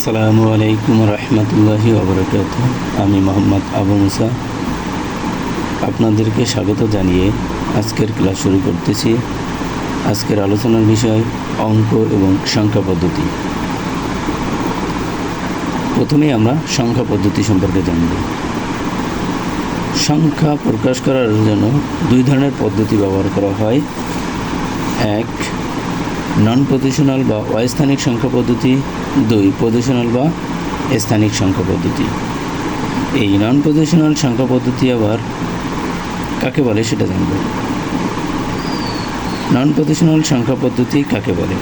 আসসালামু আলাইকুম রহমতুল্লাহি ওবরাকাত আমি মোহাম্মদ আবু মুসা। আপনাদেরকে স্বাগত জানিয়ে আজকের ক্লাস শুরু করতেছি। আজকের আলোচনার বিষয় অঙ্ক এবং সংখ্যা পদ্ধতি। প্রথমেই আমরা সংখ্যা পদ্ধতি সম্পর্কে জানব। সংখ্যা প্রকাশ করার জন্য দুই ধরনের পদ্ধতি ব্যবহার করা হয়। এক নন পজিশনাল বা অস্থানিক সংখ্যা পদ্ধতি দুই পজিশনাল বা স্থানিক সংখ্যা পদ্ধতি। এই নন পজিশনাল সংখ্যা পদ্ধতি আবার কাকে বলে সেটা জানব। নন পজিশনাল সংখ্যা পদ্ধতি কাকে বলে?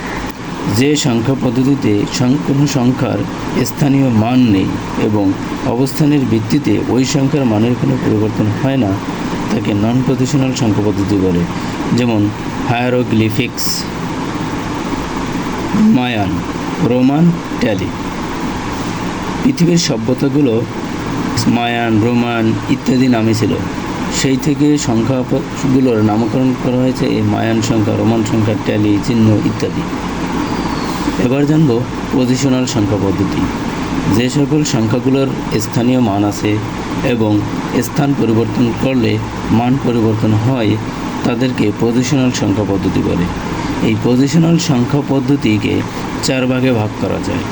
যে সংখ্যা পদ্ধতিতে কোনো সংখ্যার স্থানীয় মান নেই এবং অবস্থানের ভিত্তিতে ওই সংখ্যার মানের কোনো পরিবর্তন হয় না, তাকে নন পজিশনাল সংখ্যা পদ্ধতি বলে। যেমন হায়ারোগ্লিফিক্স মায়ান, রোমান ট্যালি পৃথিবীর সভ্যতাগুলো মায়ান, রোমান ইত্যাদি নামে ছিল। সেই থেকে সংখ্যাগুলোর নামকরণ করা হয়েছে এই মায়ান সংখ্যা, রোমান সংখ্যা ট্যালি চিহ্ন ইত্যাদি। এবার জানব পজিশনাল সংখ্যা পদ্ধতি। যে সকল সংখ্যাগুলোর স্থানীয় মান আছে এবং স্থান পরিবর্তন করলে মান পরিবর্তন হয়, তাদেরকে পজিশনাল সংখ্যা পদ্ধতি বলে। এই পজিশনাল সংখ্যা পদ্ধতিকে চার ভাগে ভাগ করা যায়।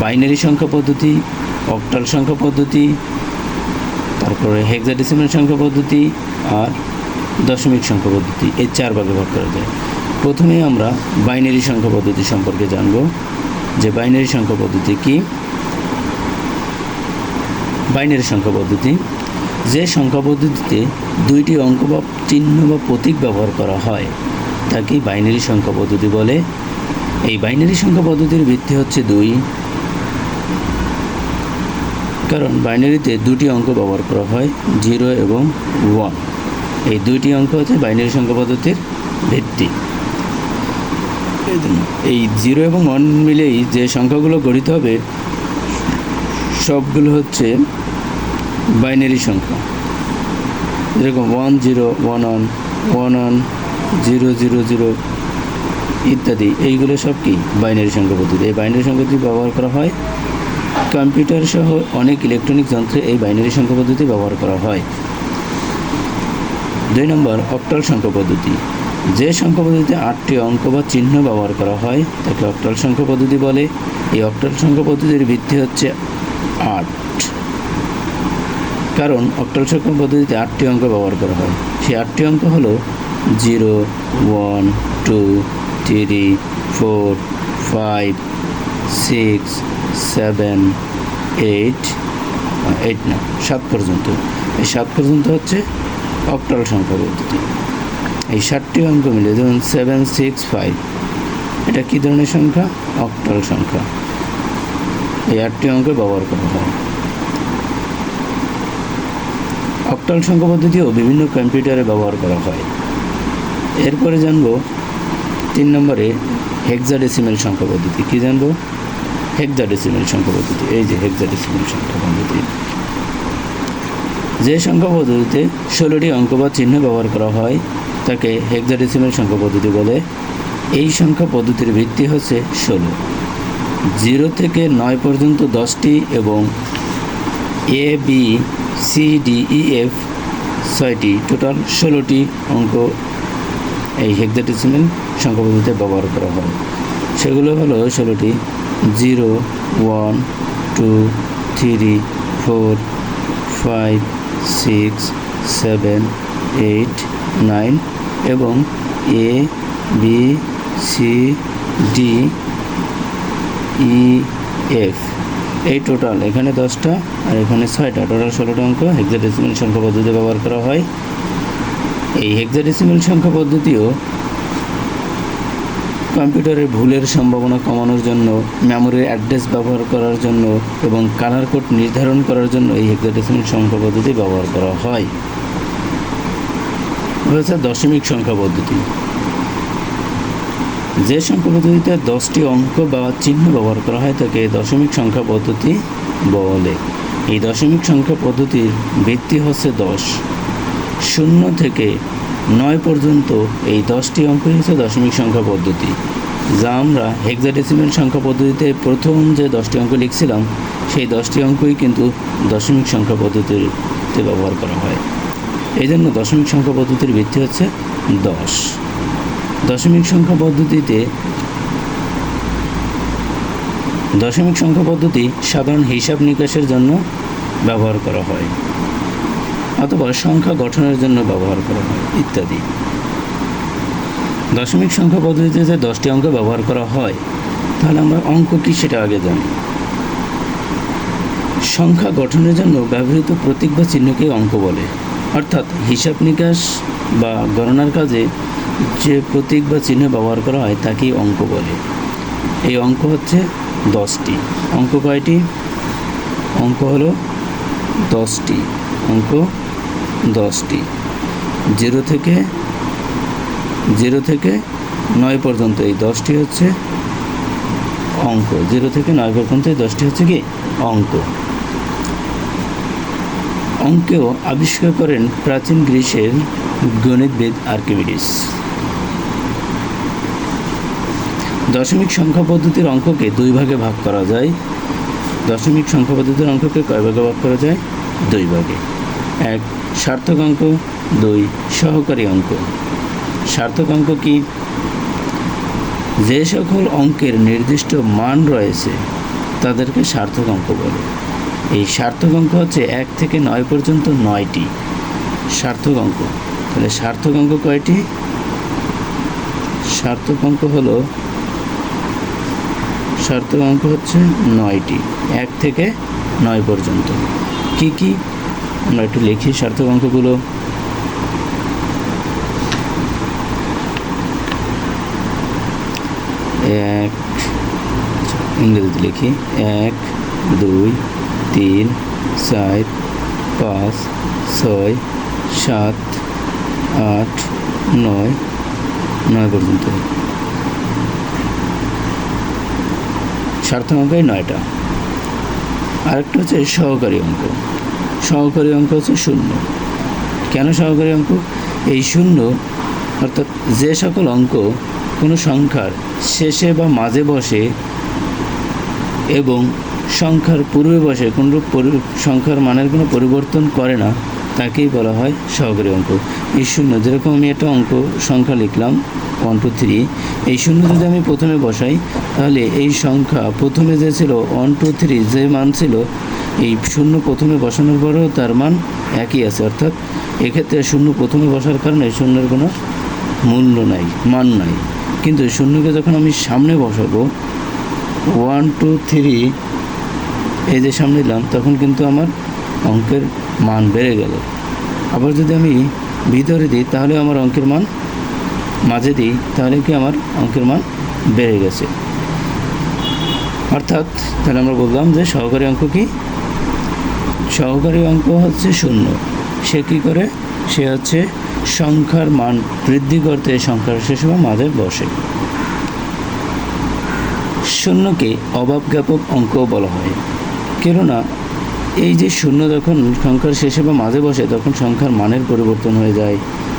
বাইনারি সংখ্যা পদ্ধতি অক্টাল সংখ্যা পদ্ধতি, তারপরে হেক্সাডেসিমাল সংখ্যা পদ্ধতি আর দশমিক সংখ্যা পদ্ধতি, এই চার ভাগে ভাগ করা যায়। প্রথমে আমরা বাইনারি সংখ্যা পদ্ধতি সম্পর্কে জানব। যে বাইনারি সংখ্যা পদ্ধতি কি? বাইনারি সংখ্যা পদ্ধতি, যে সংখ্যা পদ্ধতিতে দুইটি অঙ্ক বা চিহ্ন বা প্রতীক ব্যবহার করা হয় তাকে বাইনারি সংখ্যা পদ্ধতি বলে। এই বাইনারি সংখ্যা পদ্ধতির ভিত্তি হচ্ছে দুই। কারণ বাইনারিতে দুটি অঙ্ক ব্যবহার করা হয়, জিরো এবং ওয়ান। এই দুইটি অঙ্ক হচ্ছে বাইনারি সংখ্যা পদ্ধতির ভিত্তি। এই জিরো এবং ওয়ান মিলেই যে সংখ্যাগুলো গঠিত হবে, সবগুলো হচ্ছে বাইনারি সংখ্যা। যেরকম one zero, one one one one zero zero zero ইত্যাদি। এইগুলো সব কি? বাইনারি সংখ্যা পদ্ধতি। এই বাইনারি সংখ্যা ব্যবহার করা হয় কম্পিউটার সহ অনেক ইলেকট্রনিক যন্ত্রে এই বাইনারি সংখ্যা পদ্ধতি ব্যবহার করা হয়। দুই নম্বর, অক্টাল সংখ্যা পদ্ধতি। যে সংখ্যা পদ্ধতিতে আটটি অঙ্ক বা চিহ্ন ব্যবহার করা হয়, তাকে অক্টাল সংখ্যা পদ্ধতি বলে। এই অক্টাল সংখ্যা পদ্ধতির ভিত্তি হচ্ছে আট। কারণ অক্টাল সংখ্যা পদ্ধতিতে আটটি অঙ্ক ব্যবহার করা হয়। সেই আটটি অঙ্ক হলো zero, one, two, three, four, five, six, seven, eight eight না, সাত পর্যন্ত। এই সাত পর্যন্ত হচ্ছে অক্টাল সংখ্যা পদ্ধতি এই সাতটি অঙ্ক মিলে যেমন সেভেন, সিক্স, ফাইভ, এটা কী ধরনের সংখ্যা? অক্টাল সংখ্যা। এই আটটি অঙ্ক ব্যবহার করা হয় অক্টাল সংখ্যা পদ্ধতিও বিভিন্ন কম্পিউটারে ব্যবহার করা হয়। এরপরে জানব তিন নম্বরে হেক্সাডেসিমেল সংখ্যা পদ্ধতি। কী জানব? হেক্সাডেসিমেল সংখ্যা পদ্ধতি। এই যে হেক্সাডেসিমেল সংখ্যা পদ্ধতি। যে সংখ্যা পদ্ধতিতে ষোলোটি অঙ্ক বা চিহ্ন ব্যবহার করা হয়, তাকে হেক্সাডেসিমেল সংখ্যা পদ্ধতি বলে। এই সংখ্যা পদ্ধতির ভিত্তি হচ্ছে ষোলো। জিরো থেকে নয় পর্যন্ত দশটি এবং A, B, C, D, E, F ছয়টি। টোটাল ষোলোটি অঙ্ক এই হেক্সাডেসিমেল সংখ্যা পদ্ধতিতে ব্যবহার করা হয়। সেগুলো হলো ষোলোটি। Zero, one, two, three, four, five, six, seven, eight, nine এবং A, B, C, D, E, F. এই টোটাল এখানে দশটা আর এখানে ছয়টা। টোটাল ষোলোটা অঙ্ক হেক্সাডেসিমেল সংখ্যা পদ্ধতি ব্যবহার করা হয়। এই হেক্সাডেসিমেল সংখ্যা পদ্ধতিও কম্পিউটারের ভুলের সম্ভাবনা কমানোর জন্য মেমোরির অ্যাড্রেস ব্যবহার করার জন্য এবং কালার কোড নির্ধারণ করার জন্য এই হেক্সাডেসিমেল সংখ্যা পদ্ধতি ব্যবহার করা হয়। রয়েছে দশমিক সংখ্যা পদ্ধতি। যে সংখ্যা পদ্ধতিতে দশটি অঙ্ক বা চিহ্ন ব্যবহার করা হয়, তাকে দশমিক সংখ্যা পদ্ধতি বলে। এই দশমিক সংখ্যা পদ্ধতির ভিত্তি হচ্ছে দশ। শূন্য থেকে নয় পর্যন্ত এই দশটি অঙ্কই হচ্ছে দশমিক সংখ্যা পদ্ধতি। যা আমরা হেক্সাডেসিমেল সংখ্যা পদ্ধতিতে প্রথম যে দশটি অঙ্ক লিখছিলাম, সেই দশটি অঙ্কই কিন্তু দশমিক সংখ্যা পদ্ধতিতে ব্যবহার করা হয়। এই জন্য দশমিক সংখ্যা পদ্ধতির ভিত্তি হচ্ছে দশ। দশমিক সংখ্যা পদ্ধতিতে দশমিক সংখ্যা পদ্ধতি সাধারণ হিসাব নিকাশের জন্য ব্যবহার করা হয়। অথবা সংখ্যা গঠনের জন্য ব্যবহার করা হয়, ইত্যাদি। দশমিক সংখ্যা পদ্ধতিতে যে দশটি অঙ্ক ব্যবহার করা হয়, তাহলে আমরা অঙ্ক কি সেটা আগে জানি। সংখ্যা গঠনের জন্য ব্যবহৃত প্রতীক বা চিহ্নকে অঙ্ক বলে। অর্থাৎ হিসাব নিকাশ বা গণনার কাজে যে প্রতীক বা চিহ্ন ব্যবহার করা হয়, তাকেই অঙ্ক বলে। এই অঙ্ক হচ্ছে দশটি। অঙ্ক কয়টি? অঙ্ক হলো দশটি। অঙ্ক দশটি। জিরো থেকে জিরো থেকে নয় পর্যন্ত এই দশটি হচ্ছে অঙ্ক। জিরো থেকে নয় পর্যন্ত এই দশটি হচ্ছে কি? অঙ্ক। অঙ্কেও আবিষ্কার করেন প্রাচীন গ্রীসের গণিতবিদ আর্কিমিডিস। দশমিক সংখ্যা পদ্ধতির অঙ্ককে দুই ভাগে ভাগ করা যায়। দশমিক সংখ্যা পদ্ধতির অঙ্ককে কয় ভাগে ভাগ করা যায়? দুই ভাগে। এক সার্থক অঙ্ক দুই, সহকারী অঙ্ক। সার্থক অঙ্ক কি? যে সকল অঙ্কের নির্দিষ্ট মান রয়েছে, তাদেরকে সার্থক অঙ্ক বলে। এই সার্থক অঙ্ক হচ্ছে এক থেকে নয় পর্যন্ত নয়টি সার্থক অঙ্ক। তাহলে সার্থক অঙ্ক কয়টি? সার্থক অঙ্ক হলো, সার্থক অঙ্ক হচ্ছে নয়টি, এক থেকে নয় পর্যন্ত। কি কি? আমরা একটু লিখি সার্থক অঙ্কগুলো। এক, ইংরেজিতে লিখি। এক, দুই, তিন, চার, পাঁচ, ছয়, সাত, আট, নয় নয় পর্যন্ত। সার্থক অঙ্কই নয়টা। আরেকটা হচ্ছে সহকারী অঙ্ক। সহকারী অঙ্ক হচ্ছে শূন্য। কেন সহকারী অঙ্ক? এই শূন্য, অর্থাৎ যে সকল অঙ্ক কোনো সংখ্যার শেষে বা মাঝে বসে এবং সংখ্যার পূর্বে বসে কোনরূপ সংখ্যার মানের কোনো পরিবর্তন করে না, তাকেই বলা হয় সহকারী অঙ্ক। এই শূন্য, যেরকম আমি একটা অঙ্ক, সংখ্যা লিখলাম ওয়ান টু থ্রি এই শূন্য যদি আমি প্রথমে বসাই, তাহলে এই সংখ্যা প্রথমে যে ছিল ওয়ান টু থ্রি যে মান ছিল এই শূন্য প্রথমে বসানোর পরেও তার মান একই আছে, অর্থাৎ এক্ষেত্রে শূন্য প্রথমে বসার কারণে শূন্যের কোনো মূল্য নাই, মান নাই। কিন্তু শূন্যকে যখন আমি সামনে বসাবো ওয়ান টু থ্রি এই যে সামনে দিলাম, তখন কিন্তু আমার অঙ্কের মান বেড়ে গেল। আবার যদি আমি ভিতরে দিই, তাহলে আমার অঙ্কের মান মাঝে দিই, তাহলে কি আমার অঙ্কের মান বেড়ে গেছে। অর্থাৎ তাহলে আমরা বললাম যে সহকারী অঙ্ক কি? সহকারী অঙ্ক হচ্ছে শূন্য। সে কী করে? সে হচ্ছে সংখ্যার মান বৃদ্ধি করতে সংখ্যার শেষ মাঝে বসে। শূন্যকে অভাব জ্ঞাপক অঙ্ক বলা হয়। কেননা, এই যে শূন্য যখন সংখ্যার শেষে বা মাঝে বসে, তখন সংখ্যার মানের পরিবর্তন হয়ে যায়,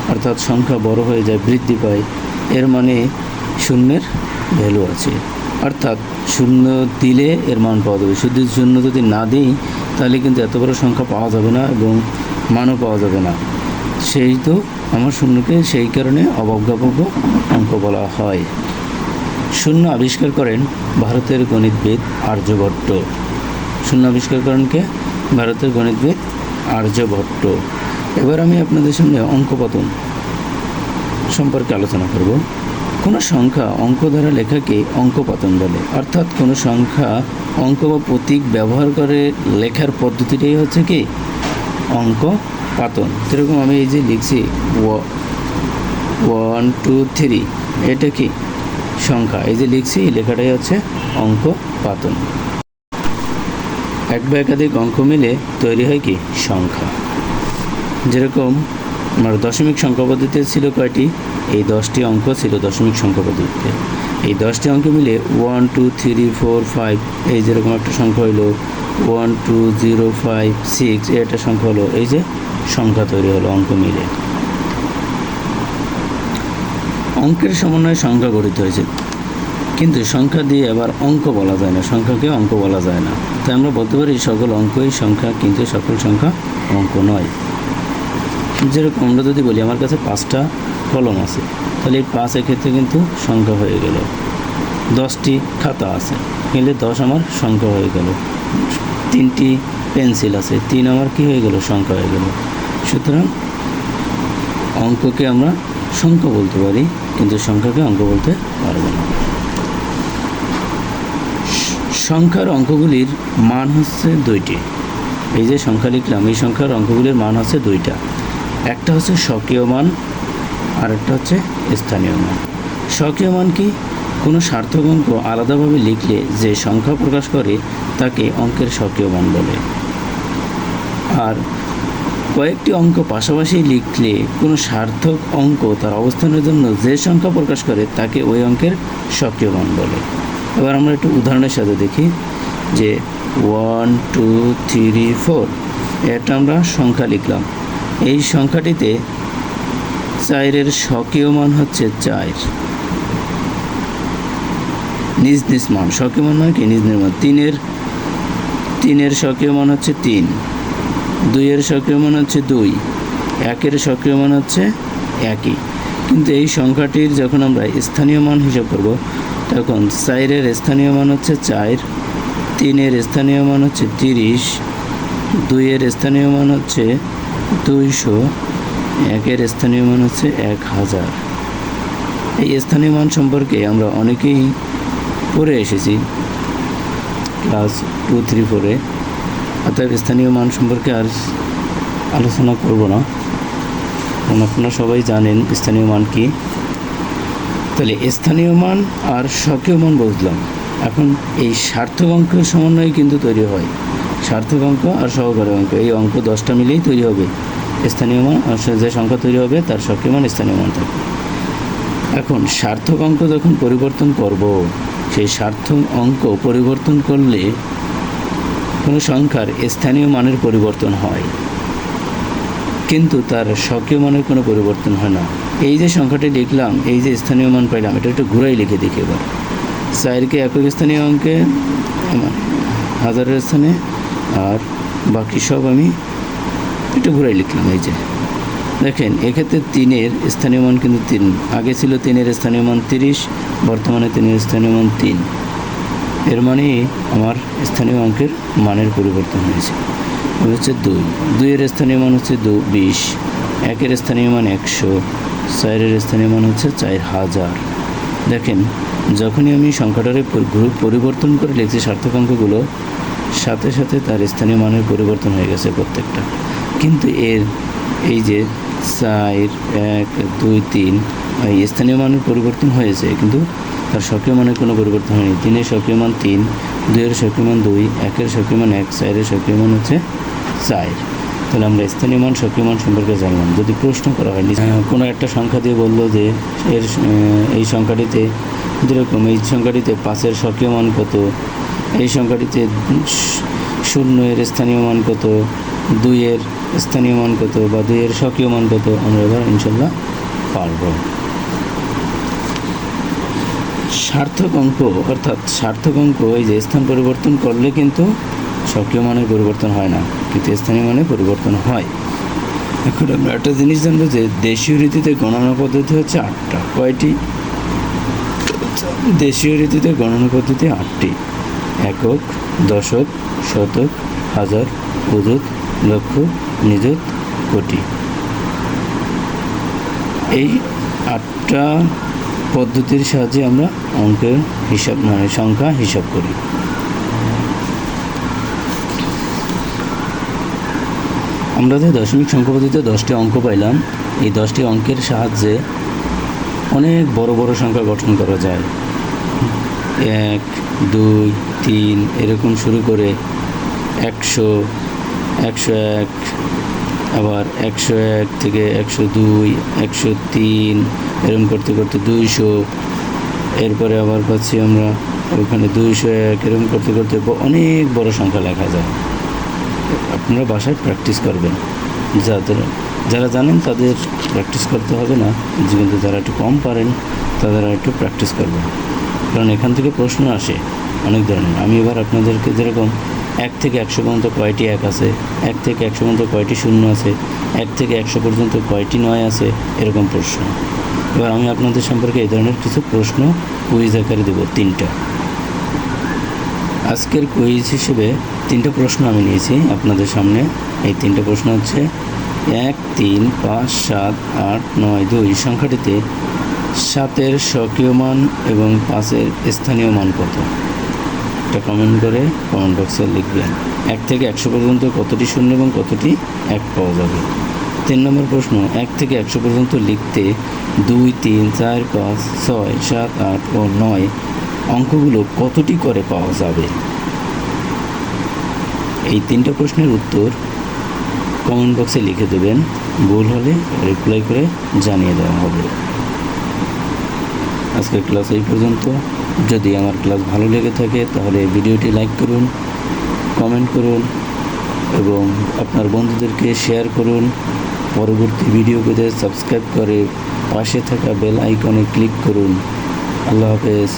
অর্থাৎ সংখ্যা বড় হয়ে যায়, বৃদ্ধি পায়। এর মানে শূন্যের ভ্যালু আছে। অর্থাৎ শূন্য দিলে এর মান পাওয়া যাবে। শুধু শূন্য যদি না দিই তাহলে কিন্তু এত বড় সংখ্যা পাওয়া যাবে না এবং মানও পাওয়া যাবে না। সেই তো আমার শূন্যকে সেই কারণে অবজ্ঞাপক অঙ্ক বলা হয়। শূন্য আবিষ্কার করেন ভারতের গণিতবিদ আর্যভট্ট শূন্য আবিষ্কার করেন কে? ভারতের গণিতবিদ আর্যভট্ট এবার আমি আপনাদের সামনে অঙ্কপতন সম্পর্কে আলোচনা করব। কোনো সংখ্যা অঙ্ক দ্বারা লেখাকে অঙ্কপাতন বলে। অর্থাৎ কোনো সংখ্যা অঙ্ক বা প্রতীক ব্যবহার করে লেখার পদ্ধতিটাই হচ্ছে কি? অঙ্ক, পাতন। যেরকম আমি এই যে লিখছি ওয়ান টু থ্রি এটা কি? সংখ্যা। এই যে লিখছি, এই লেখাটাই হচ্ছে অঙ্ক, পাতন। এক বা একাধিক অঙ্ক মিলে তৈরি হয় কি? সংখ্যা। যেরকম আমার দশমিক সংখ্যা পদ্ধতিতে ছিল কয়টি? এই দশটি অঙ্ক ছিল দশমিক সংখ্যা পদ্ধতিতে। এই দশটি অঙ্ক মিলে one two three four five এই যেরকম একটা সংখ্যা হলো one two zero five six একটা সংখ্যা হলো, এই যে সংখ্যা তৈরি হলো অঙ্ক মিলে। অঙ্কের সমন্বয়ে সংখ্যা গঠিত হয়েছে। কিন্তু সংখ্যা দিয়ে আবার অঙ্ক বলা যায় না সংখ্যাকে অঙ্ক বলা যায় না। তাই আমরা বলতে পারি সকল অঙ্কই সংখ্যা, কিন্তু সকল সংখ্যা অঙ্ক নয়। যেরকম আমরা যদি বলি, আমার কাছে পাঁচটা কলম আছে, তাহলে এই পাঁচ এক্ষেত্রে কিন্তু সংখ্যা হয়ে গেল। দশটি খাতা আছে, কিন্তু দশ আমার সংখ্যা হয়ে গেল। তিনটি পেন্সিল আছে, তিন আমার কি হয়ে গেল? সংখ্যা হয়ে গেল। সুতরাং অঙ্ককে আমরা সংখ্যা বলতে পারি, কিন্তু সংখ্যাকে অঙ্ক বলতে পারব না। সংখ্যার অঙ্কগুলির মান হচ্ছে দুইটি। এই যে সংখ্যা লিখলাম, এই সংখ্যার অঙ্কগুলির মান হচ্ছে দুইটা। একটা হচ্ছে স্বকীয় মান আর একটা হচ্ছে স্থানীয় মান। স্বকীয় মান কি? কোনো সার্থক অঙ্ক আলাদাভাবে লিখলে যে সংখ্যা প্রকাশ করে, তাকে অঙ্কের স্বকীয় মান বলে। আর কয়েকটি অঙ্ক পাশাপাশি লিখলে কোনো সার্থক অঙ্ক তার অবস্থানের জন্য যে সংখ্যা প্রকাশ করে, তাকে ওই অঙ্কের সক্রিয় মান বলে। এবার আমরা একটু উদাহরণের সাথে দেখি যে ওয়ান টু থ্রি ফোর এটা আমরা সংখ্যা লিখলাম। এই সংখ্যাটিতে চারের স্বকীয় মান হচ্ছে চার। নিজ নিজ মান, স্বকীয় মান মানে কি? নিজ নিজ মান। তিনের তিনের স্বকীয় মান হচ্ছে তিন। দুইয়ের সক্রিয় মান হচ্ছে দুই। একের সক্রিয় মান হচ্ছে একই। কিন্তু এই সংখ্যাটির যখন আমরা স্থানীয় মান হিসাব করব, তখন চারের স্থানীয় মান হচ্ছে চার, তিনের স্থানীয় মান হচ্ছে তিরিশ, দুইয়ের স্থানীয় মান হচ্ছে দুইশো একের স্থানীয় মান হচ্ছে এক হাজার। এই স্থানীয় মান সম্পর্কে আমরা অনেকেই পড়ে এসেছি, ক্লাস টু থ্রি ফোরে। অর্থাৎ স্থানীয় মান সম্পর্কে আর আলোচনা করব না। কারণ আপনারা সবাই জানেন স্থানীয় মান কি। তাহলে স্থানীয় মান আর স্বকীয় মান বুঝলাম এখন এই সার্থক অঙ্কের সমন্বয়ে কিন্তু তৈরি হয়। সার্থক অঙ্ক আর সহকারী অঙ্ক। এই অঙ্ক দশটা মিলেই তৈরি হবে। স্থানীয় মান যে সংখ্যা তৈরি হবে, তার স্বকীয় মান স্থানীয় মান থাকবে। এখন, সার্থক অঙ্ক যখন পরিবর্তন করব, সেই সার্থক অঙ্ক পরিবর্তন করলে কোনো সংখ্যার স্থানীয় মানের পরিবর্তন হয়। কিন্তু তার স্বকীয় মানের কোনো পরিবর্তন হয় না। এই যে সংখ্যাটি লিখলাম, এই যে স্থানীয় মান পাইলাম, এটা একটু ঘুরাই লিখে দেখি এবার। চারকে একক স্থানীয় অঙ্কে হাজারের স্থানে আর বাকি সব আমি একটু ঘুরাই লিখলাম, এই যে। দেখেন, এক্ষেত্রে তিনের স্থানীয় মান কিন্তু তিন। আগে ছিল তিনের স্থানীয় মান তিরিশ, বর্তমানে তিনের স্থানীয় মান তিন। এর মানে আমার স্থানীয় অঙ্কের মানের পরিবর্তন হয়েছে। হচ্ছে দুই। দুইয়ের স্থানীয় মান হচ্ছে দু বিশ। একের স্থানীয় মান একশো। চারের স্থানীয় মান হচ্ছে চার হাজার। দেখেন, যখনই আমি সংখ্যাটারে গ্রুপ পরিবর্তন করে লিখছি সার্থক অঙ্কগুলো সাথে সাথে তার স্থানীয় মানের পরিবর্তন হয়ে গেছে প্রত্যেকটা। কিন্তু এর এই যে চার এক দুই তিন স্থানীয় মানের পরিবর্তন হয়েছে কিন্তু তার সক্রিয় মানের কোনো পরিবর্তন হয়নি। তিনের সক্রিয় মান তিন দুইয়ের সক্রিয় মান দুই একের সক্রিয় মান এক চারের সক্রিয় মান হচ্ছে চার। তাহলে আমরা স্থানীয় মান সক্রিয় মান সম্পর্কে জানলাম। যদি প্রশ্ন করা হয় আহ, কোনো একটা সংখ্যা দিয়ে বলল যে এর এই সংখ্যাটিতে যেরকম এই সংখ্যাটিতে পাঁচের সক্রিয় মান কত এই সংখ্যাটিতে শূন্য এর স্থানীয় মান কত দুইয়ের স্থানীয় মান কত বা দুইয়ের সক্রিয় মান কত আমরা এবার ইনশাল্লাহ পারব। সার্থক অঙ্ক, অর্থাৎ সার্থক অঙ্ক এই যে স্থান পরিবর্তন করলে কিন্তু সক্রিয় মানের পরিবর্তন হয় না, কিন্তু স্থানীয় মানে পরিবর্তন হয়। এখন আমরা একটা জিনিস জানব যে দেশীয় রীতিতে গণনা পদ্ধতি হচ্ছে আটটা, কয়টি? দেশীয় রীতিতে গণনা পদ্ধতি আটটি। একক, দশক, শতক, হাজার অযুত লক্ষ, নিযুত, কোটি। এই আটটা পদ্ধতির সাহায্যে আমরা অঙ্কের হিসাব মানে সংখ্যা হিসাব করি। আমরা যে দশমিক সংখ্যা পদ্ধতিতে দশটি অঙ্ক পাইলাম, এই দশটি অঙ্কের সাহায্যে অনেক বড় বড় সংখ্যা গঠন করা যায়। এক, দুই, তিন, এরকম শুরু করে একশো একশো এক, আবার একশো এক থেকে একশো দুই, একশো তিন, এরকম করতে করতে দুইশো। এরপরে আবার পাচ্ছি আমরা ওখানে দুইশো এক, এরকম করতে করতে অনেক বড় সংখ্যা লেখা যায়। আপনারা বাসায় প্র্যাকটিস করবেন। যাদের, যারা জানেন তাদের প্র্যাকটিস করতে হবে না। কিন্তু যারা একটু কম পারেন, তাদের একটু প্র্যাকটিস করবেন। কারণ এখান থেকে প্রশ্ন আসে অনেক ধরনের। আমি এবার আপনাদেরকে যেরকম এক থেকে একশো পর্যন্ত কয়টি এক আছে, এক থেকে একশো পর্যন্ত কয়টি শূন্য আছে, এক থেকে একশো পর্যন্ত কয়টি নয় আছে, এরকম প্রশ্ন। এবার আমি আপনাদের সম্পর্কে এই ধরনের কিছু প্রশ্ন কুইজ আকারে দেবো তিনটা। আজকের কুইজ হিসেবে তিনটা প্রশ্ন আমি নিয়েছি আপনাদের সামনে। এই তিনটা প্রশ্ন হচ্ছে এক, তিন, পাঁচ, সাত, আট, নয়, দুই, সংখ্যাটিতে সাতের স্বকীয় মান এবং পাঁচের স্থানীয় মান কত? এটা কমেন্ট করে কমেন্ট বক্সে লিখবেন। এক থেকে একশো পর্যন্ত কতটি শূন্য এবং কতটি এক পাওয়া যাবে? তিন নম্বর প্রশ্ন, এক থেকে একশো পর্যন্ত লিখতে দুই, তিন, চার, পাঁচ, ছয়, সাত, আট ও নয় অঙ্কগুলো কতটি করে পাওয়া যাবে? এই তিনটা প্রশ্নের উত্তর কমেন্ট বক্সে লিখে দেবেন। ভুল হলে রিপ্লাই করে জানিয়ে দেওয়া হবে। আজকের ক্লাস এই পর্যন্ত। যদি আমার ক্লাস ভালো লেগে থাকে, তাহলে ভিডিওটি লাইক করুন, কমেন্ট করুন, এবং আপনার বন্ধুদেরকে শেয়ার করুন। পরবর্তী ভিডিও পেতে সাবস্ক্রাইব করে পাশে থাকা বেল আইকনে ক্লিক করুন। আল্লাহ হাফেজ।